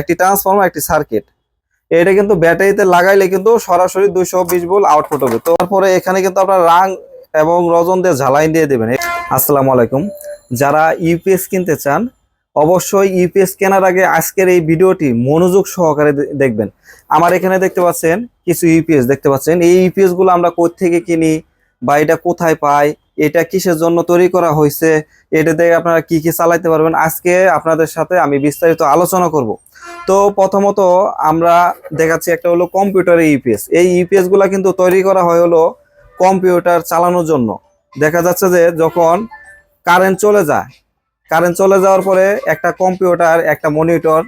একটি ট্রান্সফর্মার একটি সার্কিট এটা কিন্তু ব্যাটারিতে লাগাইলে কিন্তু সরাসরি দুইশো বিশ ভোল্ট আউটপুট হবে। তারপরে এখানে কিন্তু আপনার রাং এবং রজন দিয়ে ঝালাই দিয়ে দেবেন। আসসালামু আলাইকুম। যারা ইউপিএস কিনতে চান, অবশ্যই ইউপিএস কেনার আগে আজকের এই ভিডিওটি মনোযোগ সহকারে দেখবেন। আমার এখানে দেখতে পাচ্ছেন কিছু ইউপিএস দেখতে পাচ্ছেন এই ইউপিএসগুলো আমরা থেকে কিনি বা এটা কোথায় পাই এটা কিসের জন্য তৈরি করা হয়েছে? এটা দিয়ে আপনারা কি কি চালাইতে পারবেন? আজকে আপনাদের সাথে আমি বিস্তারিত আলোচনা করব। তো প্রথমত আমরা দেখাচ্ছি একটা হলো কম্পিউটারের ইউপিএস এই ইউপিএসগুলা কিন্তু তৈরি করা হয় হলো কম্পিউটার চালানোর জন্য। দেখা যাচ্ছে যে যখন কারেন্ট চলে যায় কারেন্ট চলে যাওয়ার পরে একটা কম্পিউটার একটা মনিটর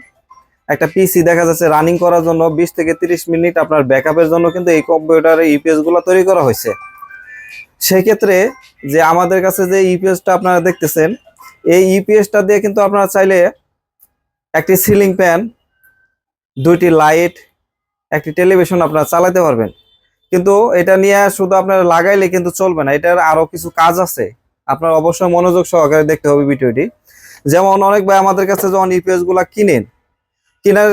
একটা পিসি দেখা যাচ্ছে রানিং করার জন্য বিশ থেকে তিরিশ মিনিট আপনার ব্যাকআপের জন্য কিন্তু এই কম্পিউটারের ইউপিএসগুলো তৈরি করা হয়েছে। সেক্ষেত্রে যে আমাদের কাছে যে ইউপিএসটা আপনারা দেখতেছেন, এই ইউপিএসটা দিয়ে কিন্তু আপনারা চাইলে একটি সিলিং ফ্যান, দুইটি লাইট, একটি টেলিভিশন আপনারা চালাতে পারবেন। কিন্তু এটা নিয়ে শুধু আপনারা লাগাইলে কিন্তু চলবে না, এটার আরও কিছু কাজ আছে। আপনার অবশ্যই মনোযোগ সহকারে দেখতে হবে ভিডিওটি। যেমন অনেক ভাই আমাদের কাছে যখন ইউপিএসগুলা কিনেন, কিনার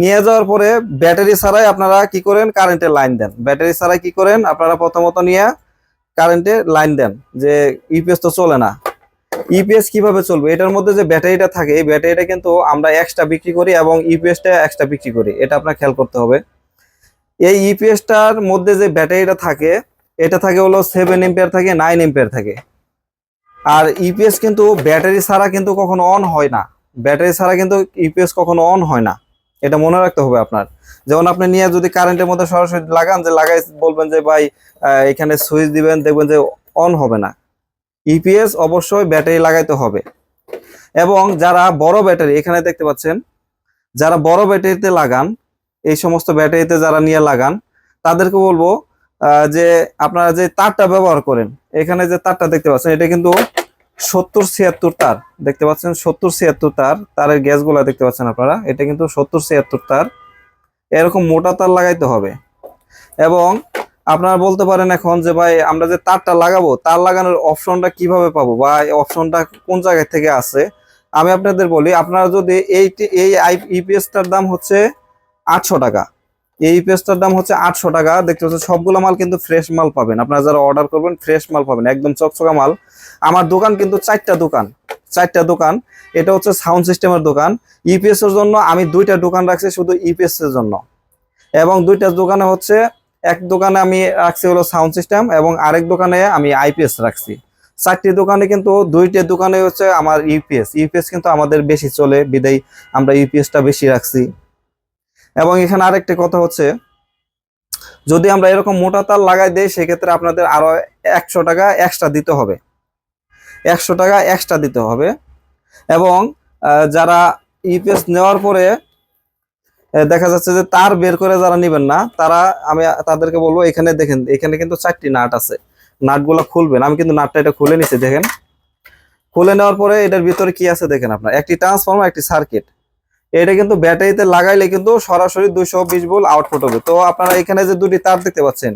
নিয়ে যাওয়ার পরে ব্যাটারি ছাড়াই আপনারা কি করেন? কারেন্টের লাইন দেন। ব্যাটারি ছাড়াই কি করেন? আপনারা প্রথমত নিয়ে কারেন্টের লাইন দেন যে ইউপিএস তো চলে না। ইপিএস কীভাবে চলবে? এটার মধ্যে যে ব্যাটারিটা থাকে, এই ব্যাটারিটা কিন্তু আমরা এক্সট্রা বিক্রি করি এবং ইপিএসটা এক্সট্রা বিক্রি করি। এটা আপনার খেয়াল করতে হবে। এই ইপিএসটার মধ্যে যে ব্যাটারিটা থাকে, এটা থাকে হলো সেভেন এম্পিয়ার থাকে নাইন এম্পিয়ার থাকে। আর ইপিএস কিন্তু ব্যাটারি ছাড়া কিন্তু কখনো অন হয় না। ব্যাটারি ছাড়া কিন্তু ইপিএস কখনো অন হয় না। এটা মনে রাখতে হবে আপনার। যেমন আপনি নিয়ে যদি কারেন্টের মধ্যে সরাসরি লাগান, যে লাগাই বলবেন যে, ভাই এখানে সুইচ দিবেন, দেখবেন যে অন হবে না। ইপিএস অবশ্যই ব্যাটারি লাগাইতে হবে। এবং যারা বড় ব্যাটারি, এখানে দেখতে পাচ্ছেন, যারা বড় ব্যাটারিতে লাগান, এই সমস্ত ব্যাটারিতে যারা নিয়ে লাগান, তাদেরকে বলব যে আপনারা যে তারটা ব্যবহার করেন, এখানে যে তারটা দেখতে পাচ্ছেন, এটা কিন্তু সত্তর ছিয়াত্তর তার, দেখতে পাচ্ছেন? সত্তর ছিয়াত্তর তার, তারের গ্যাসগুলো দেখতে পাচ্ছেন আপনারা? এটা কিন্তু সত্তর ছিয়াত্তর তার। এরকম মোটা তার লাগাইতে হবে। এবং আপনারা বলতে পারেন এখন যে, ভাই, আমরা যে তারটা লাগাবো, তার লাগানোর অপশনটা কীভাবে পাবো? বা অপশনটা কোন জায়গা থেকে আছে আমি আপনাদের বলি, আপনারা যদি এই এই ইপিএসটার দাম হচ্ছে আটশো টাকা। এই ইপিএসটার দাম হচ্ছে আটশো টাকা। দেখতে পাচ্ছেন, সবগুলো মাল কিন্তু ফ্রেশ মাল পাবেন। আপনারা যারা অর্ডার করবেন ফ্রেশ মাল পাবেন, একদম চকচকা মাল। আমার দোকান কিন্তু চারটা দোকান চারটা দোকান। এটা হচ্ছে সাউন্ড সিস্টেমের দোকান। ইপিএস এর জন্য আমি দুইটা দোকান রাখছি শুধু ইপিএস এর জন্য। এবং দুইটা দোকানে হচ্ছে, এক দোকানে আমি রাখছি হলো সাউন্ড সিস্টেম এবং আরেক দোকানে আমি আইপিএস রাখছি। চারটি দোকানে কিন্তু দুইটি দোকানে হচ্ছে আমার ইউপিএস ইউপিএস কিন্তু আমাদের বেশি চলে, বিদায় আমরা ইউপিএসটা বেশি রাখছি। এবং এখানে আরেকটা কথা হচ্ছে, যদি আমরা এরকম মোটা তার লাগাই দেই, সেক্ষেত্রে আপনাদের আরও একশো টাকা এক্সট্রা দিতে হবে। একশো টাকা এক্সট্রা দিতে হবে। এবং যারা ইপিএস নেওয়ার পরে দেখা যাচ্ছে যে তার বের করে যারা নেবেন না, তারা, আমি তাদেরকে বলব, এখানে দেখেন, এখানে কিন্তু চারটি নাট আছে। নাটগুলো খুলবেন। আমি কিন্তু নাটটা এটা খুলে নিছি, দেখেন। খুলে নেওয়ার পরে এটার ভিতরে কি আছে দেখেন আপনার? একটি ট্রান্সফর্মার একটি সার্কিট এটা কিন্তু ব্যাটারিতে লাগাইলে কিন্তু সরাসরি দুইশো বিশ ভোল্ট আউটপুট হবে। তো আপনারা এখানে যে দুটি তার দেখতে পাচ্ছেন,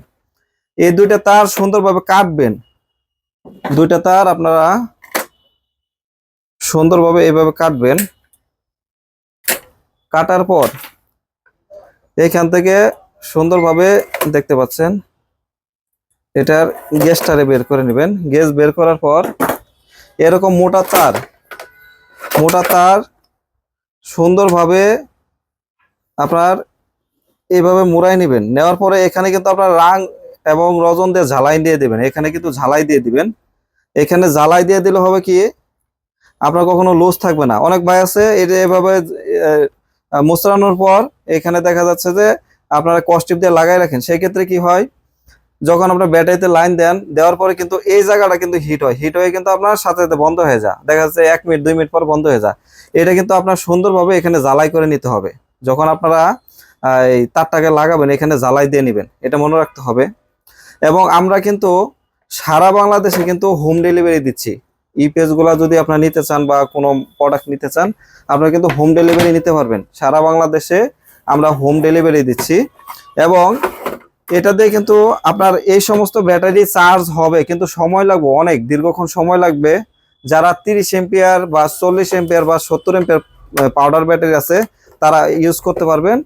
এই দুইটা তার সুন্দরভাবে কাটবেন। দুইটা তার আপনারা সুন্দরভাবে এভাবে কাটবেন। কাটার পর এখান থেকে সুন্দরভাবে দেখতে পাচ্ছেন, এটার গ্যাসটারে বের করে নেবেন। গ্যাস বের করার পর এরকম মোটা তার মোটা তার সুন্দরভাবে আপনার এইভাবে মুড়াই নেবেন। নেওয়ার পরে এখানে কিন্তু আপনার রাং এবং রজন দিয়ে ঝালাই দিয়ে দিবেন। এখানে কিন্তু ঝালাই দিয়ে দিবেন। এখানে ঝালাই দিয়ে দিলে হবে কি, আপনার কখনো লুজ থাকবে না। অনেক ভাই আছে এটা এভাবে মোচড়ানোর পর এখানে দেখা যাচ্ছে যে আপনারা কস্টিপ দিয়ে লাগাই রাখেন। সেই ক্ষেত্রে কি হয় যখন আপনার ব্যাটারিতে লাইন দেন, দেওয়ার পরে কিন্তু এই জায়গাটা কিন্তু হিট হয়। হিট হয়ে কিন্তু আপনার সাথে সাথে বন্ধ হয়ে যায়। দেখা যাচ্ছে এক মিনিট দুই মিনিট পর বন্ধ হয়ে যায়। এটা কিন্তু আপনার সুন্দরভাবে এখানে জ্বালাই করে নিতে হবে। যখন আপনারা এই তারটাকে লাগাবেন, এখানে জ্বালাই দিয়ে নেবেন। এটা মনে রাখতে হবে। এবং আমরা কিন্তু সারা বাংলাদেশে কিন্তু হোম ডেলিভারি দিচ্ছি। ইপিএসগুলা যদি আপনারা নিতে চান বা কোনো প্রোডাক্ট নিতে চান, আপনারা কিন্তু হোম ডেলিভারি নিতে পারবেন। সারা বাংলাদেশে আমরা হোম ডেলিভারি দিচ্ছি। এবং এটা দিয়ে কিন্তু আপনার এই সমস্ত ব্যাটারি চার্জ হবে, কিন্তু সময় লাগবে অনেক, দীর্ঘক্ষণ সময় লাগবে। যারা তিরিশ এম্পিয়ার বা চল্লিশ এম্পিয়ার বা সত্তর এম্পিয়ার পাউডার ব্যাটারি আছে, তারা ইউজ করতে পারবেন।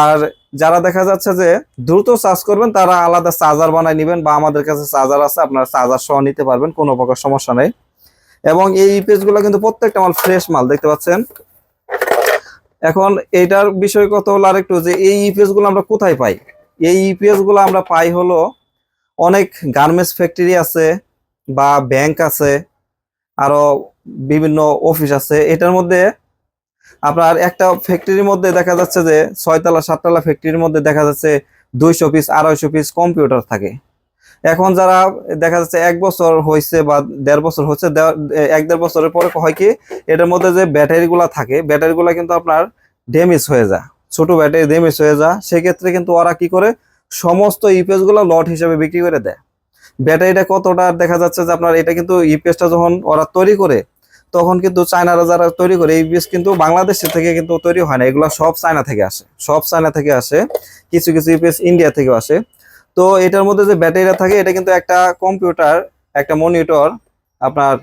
আর যারা দেখা যাচ্ছে যে দ্রুত চার্জ করবেন, তারা আলাদা চার্জার বানায় নেবেন বা আমাদের কাছে চার্জার আছে, আপনারা চার্জার সহ নিতে পারবেন, কোনো প্রকার সমস্যা নেই। এবং এই ইপিএসগুলো কিন্তু প্রত্যেকটা মাল ফ্রেশ মাল, দেখতে পাচ্ছেন? এখন এটার বিষয় কত হলো আরেকটু, যে এই ইপিএসগুলো আমরা কোথায় পাই? এই ইপিএসগুলো আমরা পাই হলো অনেক গার্মেন্টস ফ্যাক্টরি আছে বা ব্যাংক আছে, আরও বিভিন্ন অফিস আছে। এটার মধ্যে আপনার একটা ফ্যাক্টরির মধ্যে দেখা যাচ্ছে যে ছয়তলা, সাততলা ফ্যাক্টরির মধ্যে দেখা যাচ্ছে দুইশো পিস আড়াইশো পিস কম্পিউটার থাকে। এখন যারা দেখা যাচ্ছে এক বছর হয়েছে বা দেড় বছর হচ্ছে এক দেড় বছরের পরে হয় কি, এটার মধ্যে যে ব্যাটারিগুলা থাকে, ব্যাটারিগুলা কিন্তু আপনার ড্যামেজ হয়ে যায়। ছোট ব্যাটারি ড্যামেজ হয়ে যায়, সেক্ষেত্রে কিন্তু ওরা কি করে? সমস্ত ইপিএসগুলো লট হিসেবে বিক্রি করে দেয়। ব্যাটারিটা কতটা? দেখা যাচ্ছে যে আপনার এটা কিন্তু ইপিএসটা যখন ওরা তৈরি করে, তখন কিন্তু চায়নারা যারা তৈরি করে বীজ কিন্তু বাংলাদেশ থেকে কিন্তু তৈরি হয় না। এগুলো সব চায়না থেকে আসে, সব চায়না থেকে আসে, কিছু কিছু ইপিএস ইন্ডিয়া থেকেও আসে। তো এটার মধ্যে যে ব্যাটারিটা থাকে, এটা কিন্তু একটা কম্পিউটার একটা মনিটর আপনার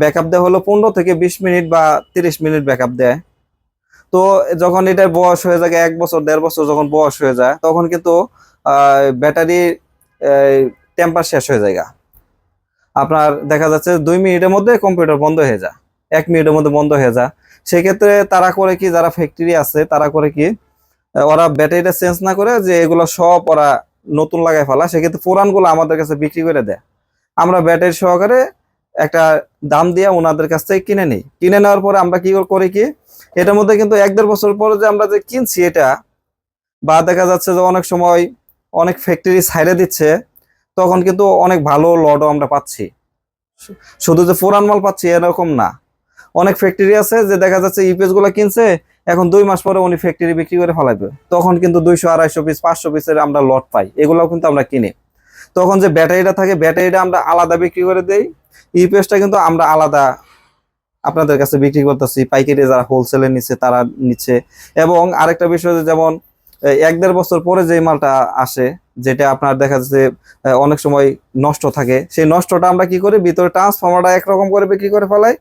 ব্যাকআপ দেওয়া হলো পনেরো থেকে বিশ মিনিট বা তিরিশ মিনিট ব্যাকআপ দেয়। তো যখন এটার বয়স হয়ে যায়, এক বছর, দেড় বছর যখন বয়স হয়ে যায়, তখন কিন্তু ব্যাটারি টেম্পার শেষ হয়ে যায় আপনার দেখা যাচ্ছে দুই মিনিটের মধ্যে কম্পিউটার বন্ধ হয়ে যায়, এক মিনিটের মধ্যে বন্ধ হয়ে যায়। সেক্ষেত্রে তারা করে কি, যারা ফ্যাক্টরি আছে, তারা করে কি, ওরা ব্যাটারিটা চেঞ্জ না করে যে এগুলো সব ওরা নতুন লাগাই ফেলা, সেক্ষেত্রে পুরানগুলো আমাদের কাছে বিক্রি করে দেয়। আমরা ব্যাটারি সহকারে একটা দাম দিয়ে ওনাদের কাছ থেকে কিনে নিই। কিনে নেওয়ার পরে আমরা কি করি কি এটার মধ্যে কিন্তু এক দেড় বছর পরে যে আমরা যে কিনছি এটা, বা দেখা যাচ্ছে যে অনেক সময় অনেক ফ্যাক্টরি সাইডে দিচ্ছে, তখন কিন্তু অনেক ভালো লডও আমরা পাচ্ছি। শুধু যে পুরান মাল পাচ্ছি এরকম না। অনেক ফ্যাক্টরি আছে যে দেখা যাচ্ছে ইপিএসগুলো কিনছে, এখন দুই মাস পরে উনি ফ্যাক্টরি বিক্রি করে ফেলাবে তখন কিন্তু দুইশো, আড়াইশো পিস পাঁচশো পিসের আমরা লট পাই। এগুলোও কিন্তু আমরা কিনি। তখন যে ব্যাটারিটা থাকে ব্যাটারিটা আমরা আলাদা বিক্রি করে দেই। ইপিএসটা কিন্তু আমরা আলাদা আপনাদের কাছে বিক্রি করতেছি পাইকারি যারা হোলসেলে নিচ্ছে, তারা নিচ্ছে। এবং আরেকটা বিষয় যেমন এক দেড় বছর পরে যে মালটা আসে, যেটা আপনার দেখা যাচ্ছে অনেক সময় নষ্ট থাকে, সেই নষ্টটা আমরা কি করি? ভিতরে ট্রান্সফর্মারটা একরকম করে বিক্রি করে ফেলাই,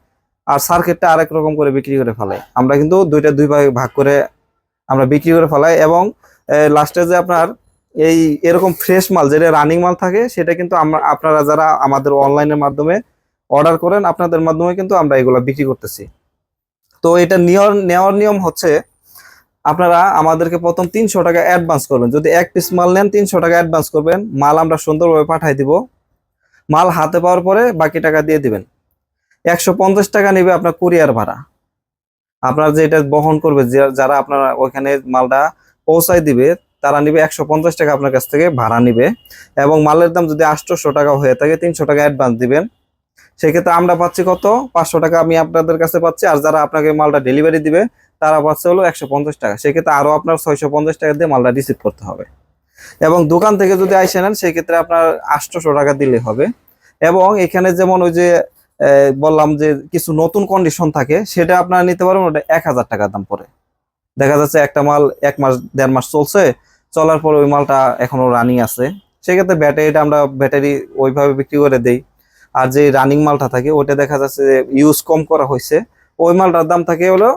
আর সার্কিটটা আরেক রকম করে বিক্রি করে ফেলাই। আমরা কিন্তু দুইটা দুই ভাগে ভাগ করে আমরা বিক্রি করে ফেলাই, এবং লাস্টে যে আপনার এই এরকম ফ্রেশ মাল, যেটা রানিং মাল থাকে, সেটা কিন্তু আমরা, আপনারা যারা আমাদের অনলাইনের মাধ্যমে অর্ডার করেন, আপনাদের মাধ্যমে কিন্তু আমরা এগুলো বিক্রি করতেছি। তো এটা নেওয়ার নিয়ম হচ্ছে আপনারা আমাদেরকে প্রথম তিনশো টাকা অ্যাডভান্স করবেন। যদি এক পিস মাল নেন, তিনশো টাকা অ্যাডভান্স করবেন। মাল আমরা সুন্দরভাবে পাঠাই দিব। মাল হাতে পাওয়ার পরে বাকি টাকা দিয়ে দিবেন। একশো পঞ্চাশ টাকা নেবে আপনার কুরিয়ার ভাড়া। আপনার যে এটা বহন করবে যারা আপনারা ওইখানে মালটা পৌঁছাই দিবে, তারা নিবে একশো পঞ্চাশ টাকা আপনার কাছ থেকে ভাড়া নিবে। এবং মালের দাম যদি আটশোশো টাকা হয়ে থাকে, তিনশো টাকা অ্যাডভান্স দিবেন। সেক্ষেত্রে আমরা পাচ্ছি কত? পাঁচশো টাকা আমি আপনাদের কাছে পাচ্ছি। আর যারা আপনাকে মালটা ডেলিভারি দিবে, তারা পাচ্ছে হলো একশো পঞ্চাশ টাকা। সেক্ষেত্রে আরও আপনার ছয়শো পঞ্চাশ টাকা দিয়ে মালটা রিসিভ করতে হবে। এবং দোকান থেকে যদি আইসে নেন, সেক্ষেত্রে আপনার আটশোশো টাকা দিলে হবে। এবং এখানে যেমন ওই যে বললাম যে কিছু নতুন কন্ডিশন থাকে, সেটা আপনারা নিতে পারবেন, ওটা এক হাজার টাকা দাম পরে দেখা যাচ্ছে একটা মাল এক মাস, দেড় মাস চলছে, চলার পর ওই মালটা এখনও রানিং আছে। সেক্ষেত্রে ব্যাটারিটা আমরা ব্যাটারি ওইভাবে বিক্রি করে দেই। আর যে রানিং মালটা থাকে, ওইটা দেখা যাচ্ছে যে ইউজ কম করা হয়েছে ওই মালটার দাম থাকে হলো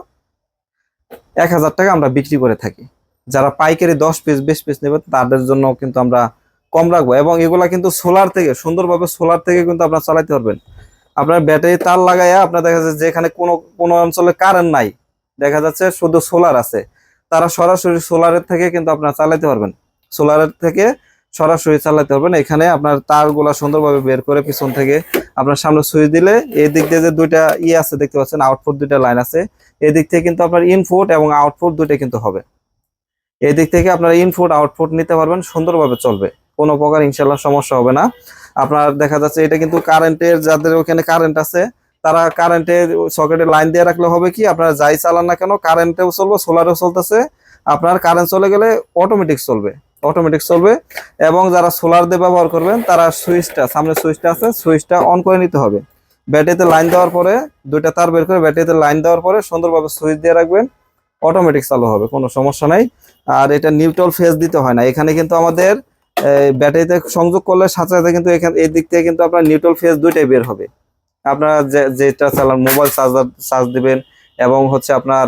এক হাজার টাকা আমরা বিক্রি করে থাকি। যারা পাইকারি দশ পিস বিশ পিস নেবে, তাদের জন্য কিন্তু আমরা কম রাখব। এবং এগুলা কিন্তু সোলার থেকে, সুন্দরভাবে সোলার থেকে কিন্তু আপনার চালাতে পারবেন। আপনার ব্যাটারি তার লাগাইয়া আপনার দেখা যাচ্ছে যেখানে কোনো কোনো অঞ্চলে কারেন্ট নাই। দেখা যাচ্ছে শুধু সোলার আছে। তারা সরাসরি সোলারের থেকে কিন্তু আপনার চালাতে পারবেন। সোলারের থেকে সরাসরি চালাতে পারবেন এখানে আপনার তারগুলা সুন্দরভাবে বের করে পিছন থেকে আপনার সামনে সুইচ দিলে এই দিক দিয়ে যে দুইটা ই আছে, দেখতে পাচ্ছেন আউটপুট দুইটা লাইন আছে। এই দিক থেকে কিন্তু আপনার ইনপুট এবং আউটপুট দুইটা কিন্তু হবে। এই দিক থেকে আপনার ইনপুট আউটপুট নিতে পারবেন, সুন্দরভাবে চলবে। কোনো প্রকার ইনশাল্লাহ সমস্যা হবে না। আপনার দেখা যাচ্ছে এটা কিন্তু কারেন্টের যাদের ওখানে কারেন্ট আছে, তারা কারেন্টের সকেটে লাইন দিয়ে রাখলে হবে কি, আপনার যাই চালান না কেন কারেন্টেও চলবে সোলারেও চলতেছে। আপনার কারেন্ট চলে গেলে অটোমেটিক চলবে। অটোমেটিক চলবে এবং যারা সোলার দিয়ে ব্যবহার করবেন, তারা সুইচটা সামনে সুইচটা আছে সুইচটা অন করে নিতে হবে। ব্যাটারিতে লাইন দেওয়ার পরে, দুইটা তার বের করে ব্যাটারিতে লাইন দেওয়ার পরে সুন্দরভাবে সুইচ দিয়ে রাখবেন অটোমেটিক চালু হবে, কোনো সমস্যা নাই। আর এটা নিউট্রাল ফেজ দিতে হয় না। এখানে কিন্তু আমাদের ব্যাটারিতে সংযোগ করলে সাথে সাথে কিন্তু এখানে, এই দিক থেকে কিন্তু আপনার নিউট্রাল ফেজ দুইটাই বের হবে। আপনারা যেটা চালান মোবাইল চার্জার চার্জ দিবেন এবং হচ্ছে আপনার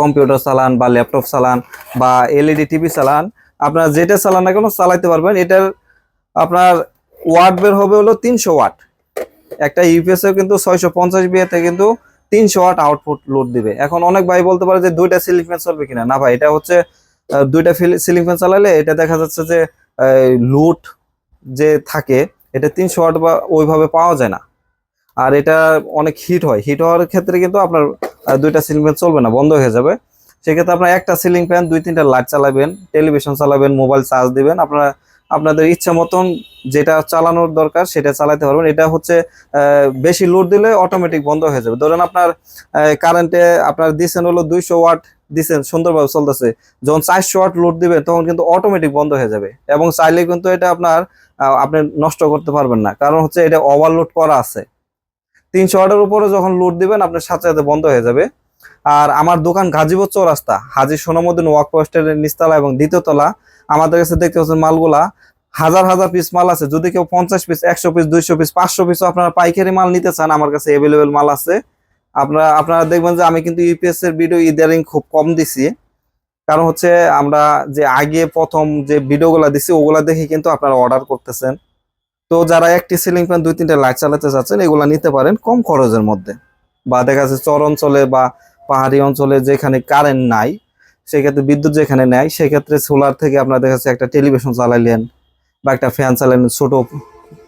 কম্পিউটার চালান বা ল্যাপটপ চালান বা এলইডি টিভি চালান, আপনার যেটা চালান না কেন চালাইতে পারবেন। এটার আপনার ওয়াট বের হবে হলো তিনশো ওয়াট একটা ইউপিএস এ কিন্তু ছয়শো পঞ্চাশ বিয়েতে কিন্তু তিনশো ওয়াট আউটপুট লোড দিবে। এখন অনেক ভাই বলতে পারে যে দুইটা সিলিং ফ্যান চলবে কিনা। না ভাই, এটা হচ্ছে দুইটা সিলিং ফ্যান চালালে এটা দেখা যাচ্ছে যে লোড যে থাকে, এটা তিনশো ওয়াট বা ওইভাবে পাওয়া যায় না। আর এটা অনেক হিট হয়। হিট হওয়ার ক্ষেত্রে কিন্তু আপনার দুইটা সিলিং ফ্যান চলবে না, বন্ধ হয়ে যাবে। সেক্ষেত্রে আপনার একটা সিলিং ফ্যান দুই তিনটা লাইট চালাবেন টেলিভিশন চালাবেন মোবাইল চার্জ দিবেন। আপনারা, আপনাদের ইচ্ছা মতন যেটা চালানোর দরকার সেটা চালাতে পারবেন। এটা হচ্ছে বেশি লোড দিলে অটোমেটিক বন্ধ হয়ে যাবে। ধরেন আপনার কারেন্টে আপনার দিচ্ছেন হলো দুইশো ওয়াট দিচ্ছেন সুন্দরভাবে চলতেছে। যখন চারশো ওয়াট লোড দিবেন, তখন কিন্তু অটোমেটিক বন্ধ হয়ে যাবে। এবং চাইলে কিন্তু এটা আপনার আপনি নষ্ট করতে পারবেন না। কারণ হচ্ছে এটা ওভারলোড করা আছে। তিনশো ওয়াটের উপরে যখন লোড দিবেন, আপনার সাথে সাথে বন্ধ হয়ে যাবে। আর আমার দোকান গাজীপুর চৌরাস্তা, হাজি সোনামুদ্দিন ওয়াক পোস্টের নিচতলা এবং দ্বিতীয় তলা। আমাদের কাছে দেখতে পাচ্ছেন মালগুলা, হাজার হাজার পিস মাল আছে। যদি কেউ পঞ্চাশ পিস একশো পিস দুইশো পিস পাঁচশো পিসও আপনারা পাইকারি মাল নিতে চান, আমার কাছে অ্যাভেলেবেল মাল আছে। আপনারা আপনারা দেখবেন যে আমি কিন্তু ইউপিএস এর ভিডিও ইদারিং খুব কম দিছি। কারণ হচ্ছে আমরা যে আগে প্রথম যে ভিডিওগুলো দিছি, ওগুলা দেখে কিন্তু আপনারা অর্ডার করতেছেন। তো যারা একটি সিলিং ফ্যান দুই, তিনটা লাইট চালাতে চাচ্ছেন, এগুলো নিতে পারেন কম খরচের মধ্যে। বা দেখা যাচ্ছে চর অঞ্চলে বা পাহাড়ি অঞ্চলে যেখানে কারেন্ট নাই, সেক্ষেত্রে বিদ্যুৎ যেখানে নেয়, সেক্ষেত্রে সোলার থেকে আপনার দেখা যাচ্ছে একটা টেলিভিশন চালাইলেন, বা একটা ফ্যান চালাইলেন, ছোট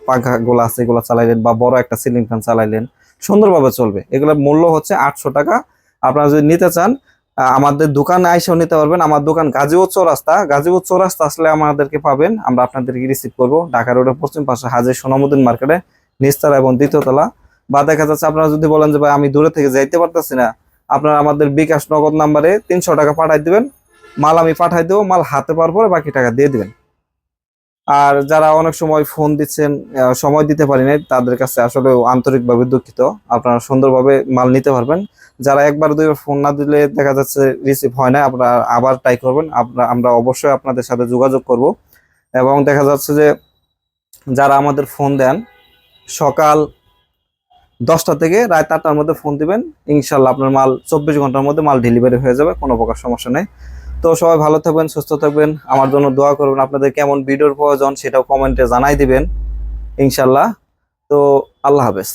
পাখা গুলো আছে, এগুলো চালাইলেন, বা বড় একটা সিলিং ফ্যান চালাইলেন, সুন্দরভাবে চলবে। এগুলোর মূল্য হচ্ছে আটশো টাকা। আপনারা যদি নিতে চান আমাদের দোকানে আইসেও নিতে পারবেন। আমার দোকান গাজীপুর চৌরাস্তা। গাজীপুর চৌরাস্তা আসলে আমাদেরকে পাবেন। আমরা আপনাদেরকে রিসিভ করব। ঢাকা রোডের পশ্চিম পাশে হাজির সোনামুদ্দিন মার্কেটে নিস্তারা এবং দ্বিতীয়তলা। বা দেখা যাচ্ছে আপনারা যদি বলেন যে, ভাই, আমি দূরে থেকে যাইতে পারতেছি না। আপনারা আমাদের বিকাশ নগদ নাম্বারে তিনশো টাকা পাঠাই দেবেন। মাল আমি পাঠাই দেবো, মাল হাতে পাওয়ার পরে বাকি টাকা দিয়ে দিবেন। আর যারা অনেক সময় ফোন দিচ্ছেন সময় দিতে পারি নাই, তাদের কাছে আসলে আন্তরিকভাবে দুঃখিত। আপনারা সুন্দরভাবে মাল নিতে পারবেন। যারা একবার দুইবার ফোন না দিলে দেখা যাচ্ছে রিসিভ হয় না, আপনারা আবার ট্রাই করবেন। আপনারা, আমরা অবশ্যই আপনাদের সাথে যোগাযোগ করব। এবং দেখা যাচ্ছে যে যারা আমাদের ফোন দেন, সকাল দশটা থেকে রাত আটটার মধ্যে ফোন দিবেন। ইনশাল্লাহ আপনার মাল চব্বিশ ঘণ্টার মধ্যে মাল ডেলিভারি হয়ে যাবে, কোনো প্রকার সমস্যা নেই। তো সবাই ভালো থাকবেন, সুস্থ থাকবেন। আমার জন্য দোয়া করবেন। আপনাদের কেমন ভিডিওর প্রয়োজন সেটাও কমেন্টে জানাই দিবেন। ইনশাল্লাহ। তো আল্লাহ হাফেজ।